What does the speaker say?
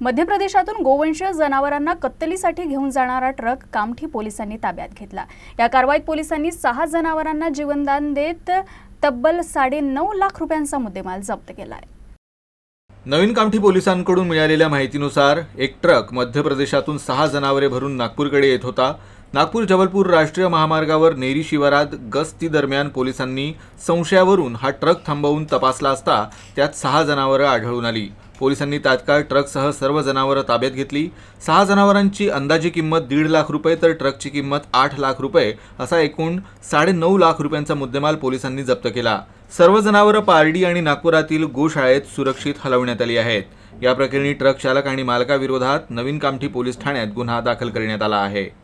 मध्य प्रदेशातून गोवंशीय जनावरांना कत्तलीसाठी घेऊन जाणारा ट्रक कामठी पोलिसांनी ताब्यात घेतला. या कारवाईत पोलिसांनी सहा जनावरांना जीवनदान देत तब्बल साडे नऊ लाख रुपयांचा मुद्देमाल जप्त केला आहे नवीन कामठी पोलिसांकडून मिळालेल्या माहितीनुसार एक ट्रक मध्य प्रदेशातून सहा जनावरे भरून नागपूरकडे येत होता. नागपूर जबलपूर राष्ट्रीय महामार्गावर नेरी शिवारात गस्ती दरम्यान पोलिसांनी संशयावरून हा ट्रक थांबवून तपासला असता त्यात सहा जनावरं आढळून आली. पोलिसांनी तात्काळ ट्रकसह सर्व जनावरं ताब्यात घेतली. सहा जनावरांची अंदाजी किंमत दीड लाख रुपये तर ट्रकची किंमत आठ लाख रुपये असा एकूण साडेनऊ लाख रुपयांचा मुद्देमाल पोलिसांनी जप्त केला. सर्व जनावरं पारडी आणि नागपुरातील गोशाळेत सुरक्षित हलवण्यात आली आहेत. या प्रकरणी ट्रक चालक आणि मालकाविरोधात नवीन कामठी पोलीस ठाण्यात गुन्हा दाखल करण्यात आला आहे.